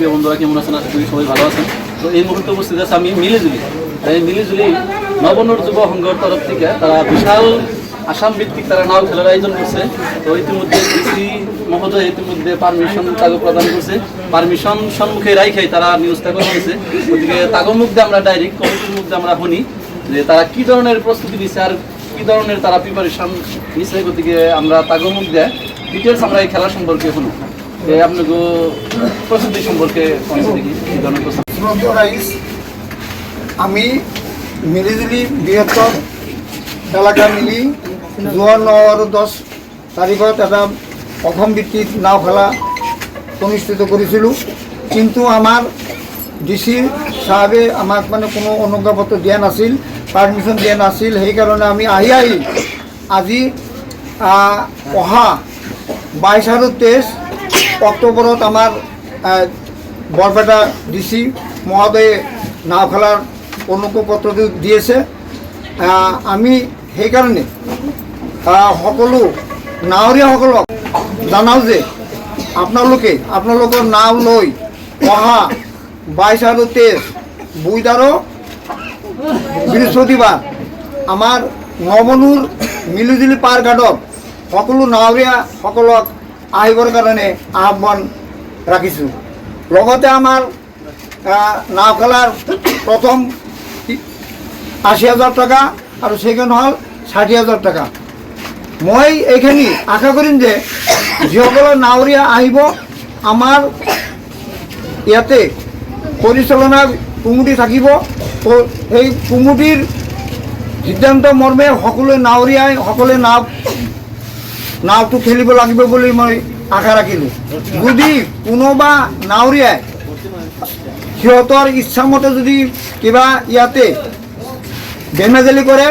প্রিয় বন্ধুরা, কেমন আছেন? আশা করি সবাই ভালো আছেন। তো এই মুহূর্তে উপস্থিত আছে আমি মিলিজুলি এই মিলিজুলি নবনুর যুব সংঘর তরফ থেকে তারা বিশাল আসাম ভিত্তিক তারা নাও খেলার আয়োজন করছে। তো ইতিমধ্যে ডিসি মহোদয় ইতিমধ্যে পারমিশন তাকে প্রদান করছে। পারমিশন সম্মুখে রাইখাই তারা নিউজটা করা হয়েছে। গতিকে তাগো মুখে আমরা ডাইরেক্ট কমিটির মধ্যে আমরা শুনি যে তারা কি ধরনের প্রস্তুতি নিচ্ছে আর কি ধরনের তারা প্রিপারেশন নিচ্ছে গতিকে আমরা তাগো মুখ দেয় ডিটেলস আমরা এই খেলা সম্পর্কে শুনি। যে আপনাকে প্রস্তুতি সম্পর্কে আমি মিলিজুলি বৃহত্তর এলাকা মিলি যোৱা ন আৰু দহ তাৰিখত এটা অসম ভিত্তিক নাও খেলা অনুষ্ঠিত কৰিছিলোঁ কিন্তু আমাৰ ডি চি চাহাবে আমাক মানে কোনো অনুজ্ঞাপত্ৰ দিয়া নাছিল পাৰ্মিশ্যন দিয়া নাছিল। সেইকাৰণে আমি আহি আহি আজি অহা বাইছ আৰু তেইছ অক্টোবৰত আমাৰ আহ, বৰপেটা ডি চি মহোদয়ে নাও খেলাৰ অনুজ্ঞাপত্ৰটো দিয়েছে। আমি সেইকাৰণে সকলো নাৱৰীয়াসকলক জনাওঁ যে আপোনালোকে আপোনালোকৰ নাও লৈ অহা বাইছ আৰু তেইছ বুধ আৰু বৃহস্পতিবাৰ আমাৰ নৱনুৰ মিলিজুলি পাৰ ঘাটত সকলো নাৱৰীয়াসকলক আহিবৰ কাৰণে আহ্বান ৰাখিছোঁ লগতে আমাৰ আহ, নাও খেলাৰ প্ৰথম আশী হাজাৰ টকা আৰু ছেকেণ্ড হ'ল ষাঠি হাজাৰ টকা। মই এইখিনি আশা কৰিম যে যিসকলে নাৱৰীয়া আহিব আমাৰ ইয়াতে পৰিচালনা কমিটি থাকিব সেই কমিটিৰ সিদ্ধান্ত মৰ্মে সকলোৱে নাৱৰীয়াই সকলোৱে নাও নাওটো খেলিব, লাগিব বুলি মই আশা ৰাখিলোঁ যদি কোনোবা নাৱৰীয়াই সিহঁতৰ ইচ্ছামতে যদি কিবা ইয়াতে বেমেজালি কৰে,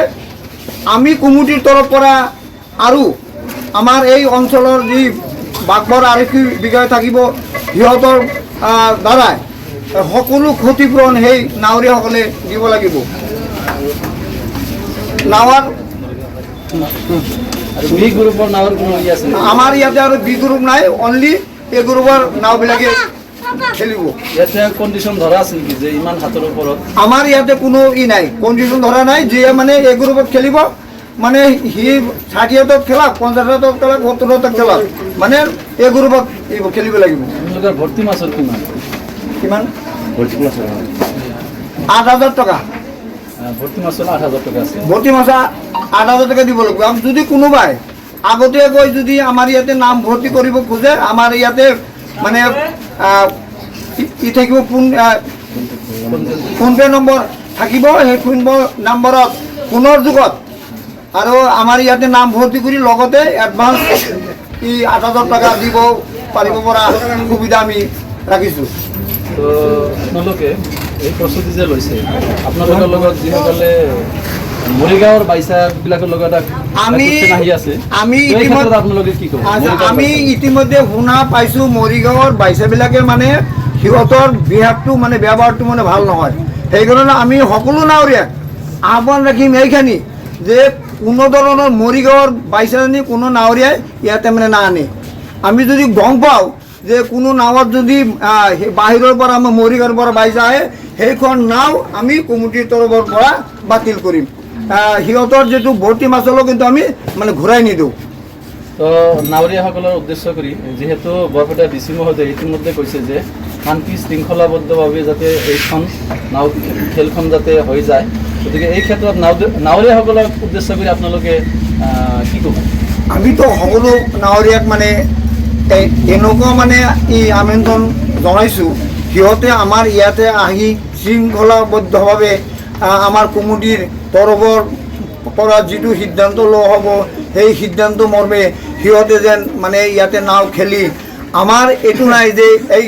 আমি কমিটিৰ তৰফ পৰা আৰু আমাৰ এই অঞ্চলৰ যি বাঘবৰ আৰক্ষী বিষয়া থাকিব, সিহঁতৰ দ্বাৰাই সকলো ক্ষতিপূৰণ সেই নাৱৰীয়াসকলে দিব লাগিব। নাৱৰ বি গ্ৰুপৰ নাৱৰ কোনো ই আছে আমাৰ ইয়াতে আৰু বি গ্ৰুপ নাই অনলি এ গ্ৰুপৰ নাওবিলাকে খেলিব। ইয়াতে কণ্ডিশ্যন ধৰা আছে নেকি যে ইমান হাতৰ ওপৰত? আমাৰ ইয়াতে কোনো ই নাই কণ্ডিশ্যন ধৰা নাই যিয়ে মানে এই গ্ৰুপত খেলিব মানে সি ষাঠি হাতত খেলাক পঞ্চাছ হাতত খেলাক সত্তৰ হাতত খেলাক মানে এই গ্ৰুপত এই খেলিব লাগিব। ভৰ্তি মাছৰ কিমান? কিমান? ভৰ্তি মাছৰ আঠ হাজাৰ টকা। ভৰ্তি মাছৰ আঠ হাজাৰ টকা আছে। ভৰ্তি মাছা আঠ হাজাৰ টকা দিব লাগিব। আমি যদি কোনোবাই আগতীয়াকৈ যদি আমাৰ ইয়াতে নাম ভৰ্তি কৰিব খোজে, আমাৰ ইয়াতে মানে ই থাকিব ফোন ফোনপে' নম্বৰ থাকিব, সেই ফোন নম্বৰত ফোনৰ যুগত। আৰু আমাৰ ইয়াতে নাম ভৰ্তি কৰি লগতে এডভান্স ই আঠ হাজাৰ টকা দিব পাৰিব পৰা সুবিধা আমি ৰাখিছোঁ। এই প্ৰস্তুতি যে লৈছে, আপোনালোকৰ লগত মৰিগাঁৱৰ বাইচাবিলাকৰ লগত আমি আমি আপোনালোকে কি ক'ব? আচ্ছা, আমি ইতিমধ্যে শুনা পাইছোঁ মৰিগাঁৱৰ বাইচাবিলাকে মানে সিহঁতৰ বিহেভটো মানে ব্যৱহাৰটো মানে ভালো নহয়। সেইকাৰণে আমি সকলো নাৱৰীয়াক আহ্বান ৰাখিম এইখিনি যে কোনো ধৰণৰ মৰিগাঁৱৰ বাইচাজনী কোনো নাৱৰীয়াই ইয়াতে মানে নাআনে আমি যদি গম পাওঁ যে কোনো নাৱত যদি বাহিৰৰ পৰা আমাৰ মৰিগাঁৱৰ পৰা বাইচা আহে সেইখন নাও আমি কমিটিৰ তৰফৰ পৰা বাতিল কৰিম। সিহঁতৰ যিটো ভৰ্তি মাচুলো কিন্তু আমি মানে ঘূৰাই নিদিওঁ। তো নাৱৰীয়াসকলৰ উদ্দেশ্য কৰি যিহেতু বৰপেটা ডি চি মহোদয়ে ইতিমধ্যে কৈছে যে শান্তি শৃংখলাবদ্ধভাৱে যাতে এইখন নাও খেলখন যাতে হৈ যায়। গতিকে এই ক্ষেত্ৰত নাও নাৱৰীয়াসকলক উদ্দেশ্য কৰি আপোনালোকে কি ক'ব? আমিতো সকলো নাৱৰীয়াক মানে এই এনেকুৱা মানে ই আবেদন জনাইছোঁ সিহঁতে আমাৰ ইয়াতে আহি শৃংখলাবদ্ধভাৱে আমাৰ কমিটিৰ তৰফৰ পৰা যিটো সিদ্ধান্ত লোৱা হ'ব, সেই সিদ্ধান্ত মৰ্মে সিহঁতে যেন মানে ইয়াতে নাও খেলি। আমাৰ এইটো নাই যে এই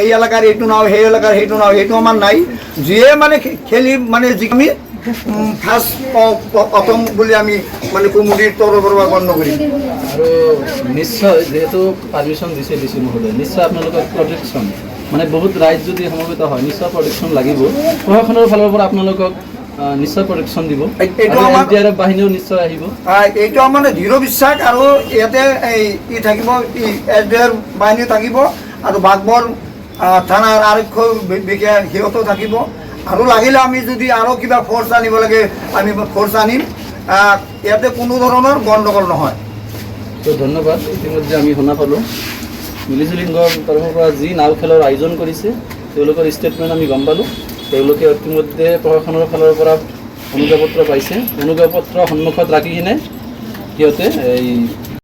এই এলেকাৰ এইটো নাও, সেই এলেকাৰ সেইটো নাও, সেইটো আমাৰ নাই। যিয়ে মানে খেলি মানে যি আমি ফাৰ্ষ্ট প্ৰথম বুলি আমি মানে কমিটিৰ তৰফৰ পৰা গণ্য কৰিম। নিশ্চয়, যিহেতু পাৰ্মিশ্যন দিছে চি মহোদয়ে, নিশ্চয় আপোনালোকক প্ৰটেকশ্যন মানে বহুত ৰাইজ যদি সমবেত হয় নিশ্চয় প্ৰটেকশ্যন লাগিব। প্ৰশাসনৰ ফালৰ পৰা আপোনালোকক নিশ্চয় প্ৰটেকশ্যন দিব। এইটো আমাৰ- এন ডি আৰ এফ বাহিনীও নিশ্চয় আহিব। আহ, এইটো আমাৰ মানে দৃঢ় বিশ্বাস আৰু ইয়াতে এই ই থাকিব এছ ডি আৰ বাহিনী থাকিব আৰু বাঘবৰ থানাৰ আৰক্ষ সিহঁতো থাকিব। আৰু লাগিলে আমি যদি আৰু কিবা ফ'ৰ্চ আনিব লাগে আমি ফ'ৰ্চ আনিম। ইয়াতে কোনো ধৰণৰ গণ্ডগোল নহয়। তো ধন্যবাদ ইতিমধ্যে আমি শুনা পালোঁ। মিলিজুলি সংঘৰ তৰফৰ পৰা যি নাও খেলৰ আয়োজন কৰিছে, তেওঁলোকৰ ষ্টেটমেণ্ট আমি গম পালোঁ। তেওঁলোকে ইতিমধ্যে প্ৰশাসনৰ ফালৰ পৰা অনুজ্ঞাপত্ৰ পাইছে। অনুজ্ঞাপত্ৰ সন্মুখত ৰাখি কিনে সিহঁতে এই